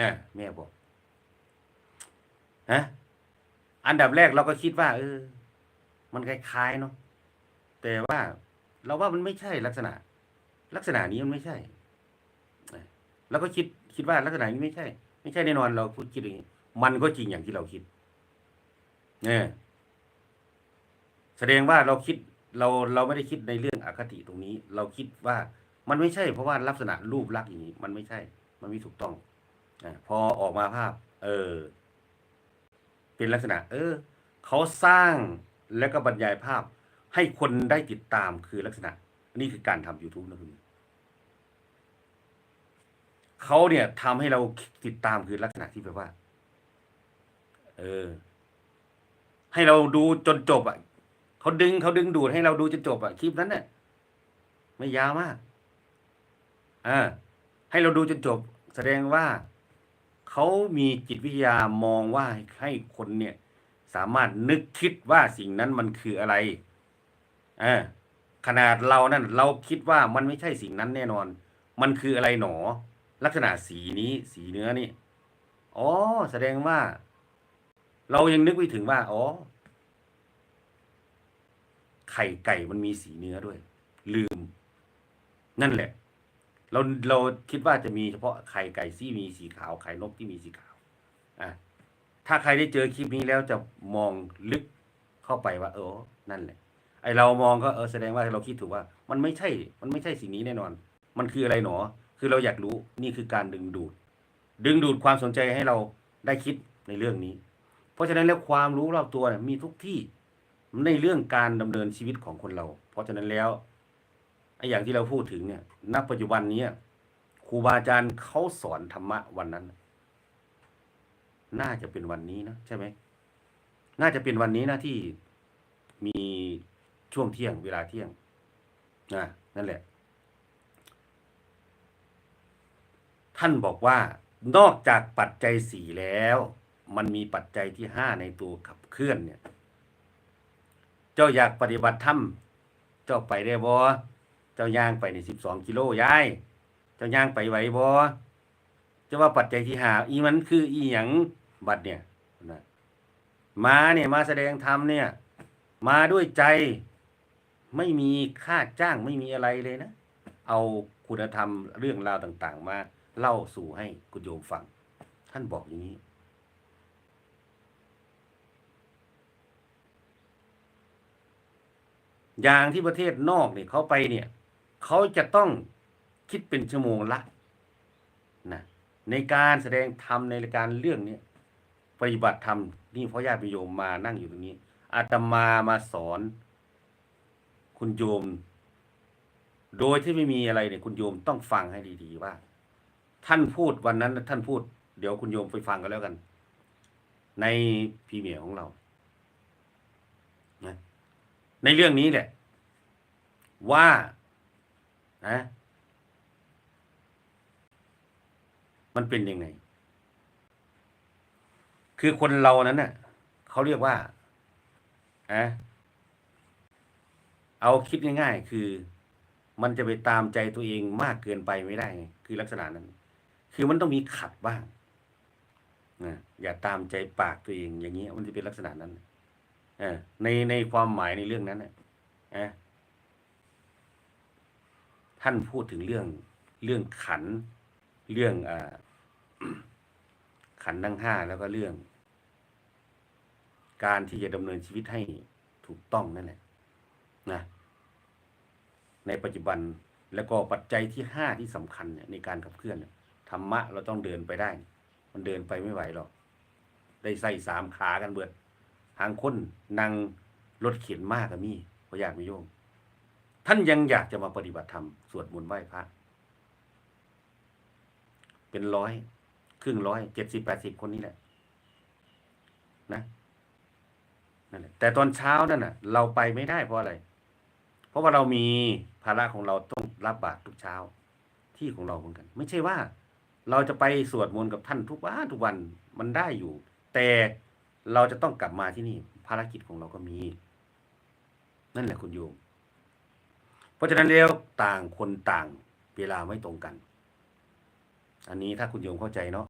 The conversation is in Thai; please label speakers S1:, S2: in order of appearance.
S1: นะแม่บอกฮะอันดับแรกเราก็คิดว่า เออ มันคล้ายๆเนาะแต่ว่าเราว่ามันไม่ใช่ลักษณะ ลักษณะนี้มันไม่ใช่นะเราก็คิดคิดว่าลักษณะนี้ไม่ใช่ ไม่ใช่แน่นอนเราคิดอย่างนี้มันก็จริงอย่างที่เราคิด เนี่ย แสดงว่าเราคิดเราเราไม่ได้คิดในเรื่องอคติตรงนี้ เราคิดว่ามันไม่ใช่เพราะว่าลักษณะรูปลักษณ์อย่างนี้ มันไม่ใช่ มันไม่ถูกต้อง พอออกมาภาพ เออ เป็นลักษณะ เออ เขาสร้างแล้วก็บรรยายภาพ ให้คนได้ติดตามคือลักษณะ นี่คือการทำ YouTube นะคุณเขาเนี่ยทำให้เราติดตามคือลักษณะที่แบบว่า เออ ให้เราดูจนจบอะเขาดึงเขาดึงดูดให้เราดูจนจบอะคลิปนั้นเนี่ยไม่ยาวมากอ่าให้เราดูจนจบ แสดงว่า เขามีจิตวิทยามองว่าให้คนเนี่ย สามารถนึกคิดว่าสิ่งนั้นมันคืออะไรอขนาดเรานั่นเราคิดว่ามันไม่ใช่สิ่งนั้นแน่นอน มันคืออะไรหนอ ลักษณะสีนี้สีเนื้อนี่อ๋อแสดงว่า เรายังนึกไม่ถึงว่าอ๋อไข่ไก่มันมีสีเนื้อด้วย ลืม นั่นแหละ เราเราคิดว่าจะมีเฉพาะไข่ไก่ที่มีสีขาวไข่นกที่มีสีขาวอะถ้าใครได้เจอคลิปนี้แล้วจะมองลึกเข้าไปว่า เออ นั่นแหละ ไอเรามองก็เออแสดงว่าเราคิดถูกว่า มันไม่ใช่ มันไม่ใช่สิ่งนี้แน่นอน มันคืออะไรหนอ คือเราอยากรู้นี่คือการดึงดูด ดึงดูดความสนใจให้เราได้คิดในเรื่องนี้ เพราะฉะนั้นแล้วความรู้รอบตัวเนี่ยมีทุกที่ในเรื่องการดำเนินชีวิตของคนเรา เพราะฉะนั้นแล้ว ไอ้อย่างที่เราพูดถึงเนี่ยณปัจจุบันนี้ครูบาอาจารย์เขาสอนธรรมะวันนั้น น่าจะเป็นวันนี้นะใช่ไหมน่าจะเป็นวันนี้นะที่มีช่วงเที่ยงเวลาเที่ยงนะนั่นแหละ ท่านบอกว่านอกจากปัจจัยสี่แล้ว มันมีปัจจัยที่ห้าในตัวขับเคลื่อนเนี่ย เจ้าอยากปฏิบัติธรรมเจ้าไปได้บ่ เจ้าย่างไปในสิบสองกิโลยาย เจ้าย่างไปไหวบ่จะว่าปัจจัยที่หาอีมันคืออีหยังบัดเนี่ยนะมาเนี่ยมาแสดงธรรมเนี่ย มาด้วยใจไม่มีค่าจ้างไม่มีอะไรเลยนะ เอาคุณธรรมเรื่องราวต่าง ๆ มาเล่าสู่ให้คุณโยมฟัง ท่านบอกอย่างนี้อย่างที่ประเทศนอกเนี่ยเขาไปเนี่ย เขาจะต้องคิดเป็นชั่วโมงละนะในการแสดงธรรมในการเรื่องนี้ปฏิบัติธรรมนี่พ่อญาติโยมมานั่งอยู่ตรงนี้อาตมามาสอน คุณโยม โดยที่ไม่มีอะไรเนี่ยคุณโยมต้องฟังให้ดีๆว่า ท่านพูดวันนั้น ท่านพูด เดี๋ยวคุณโยมไปฟังกันแล้วกัน ในพีเมียของเรานะในเรื่องนี้แหละ ว่า นะ มันเป็นยังไง คือคนเรานั้นน่ะเขาเรียกว่าอะเอาคิดง่าย ๆ คือ มันจะไปตามใจตัวเองมากเกินไปไม่ได้ไงคือลักษณะนั้น คือมันต้องมีขัดบ้างนะอย่าตามใจปากตัวเองอย่างนี้มันจะเป็นลักษณะนั้นเออในในความหมายในเรื่องนั้นนะอะ ท่านพูดถึงเรื่องเรื่องขัน เรื่องอขันทั้งห้าแล้วก็เรื่อง การที่จะดำเนินชีวิตให้ถูกต้องนั่นแหละนะในปัจจุบันแล้วก็ปัจจัยที่ห้าที่สำคัญเนี่ยในการขับเคลื่อนธรรมะเราต้องเดินไปได้ มันเดินไปไม่ไหวหรอกได้ใส่สามขากันเบิดหางคนนั่งรถเข็นมากกับมี่พอยากไม่โยม ท่านยังอยากจะมาปฏิบัติธรรมสวดมนต์ไหว้พระ เป็นร้อยครึ่งร้อยเจ็ดสิบแปดสิบคนนี้แหละนะนั่นแหละแต่ตอนเช้านั่นน่ะ เราไปไม่ได้เพราะอะไร เพราะว่าเรามีภาระของเราต้องรับบาตรทุกเช้า ที่ของเราเหมือนกัน ไม่ใช่ว่า เราจะไปสวดมนต์กับท่านทุกวันทุกวันมันได้อยู่ แต่เราจะต้องกลับมาที่นี่ ภารกิจของเราก็มี นั่นแหละคุณโยม เพราะฉะนั้นแล้วต่างคนต่างเวลาไม่ตรงกัน อันนี้ถ้าคุณโยมเข้าใจเนาะ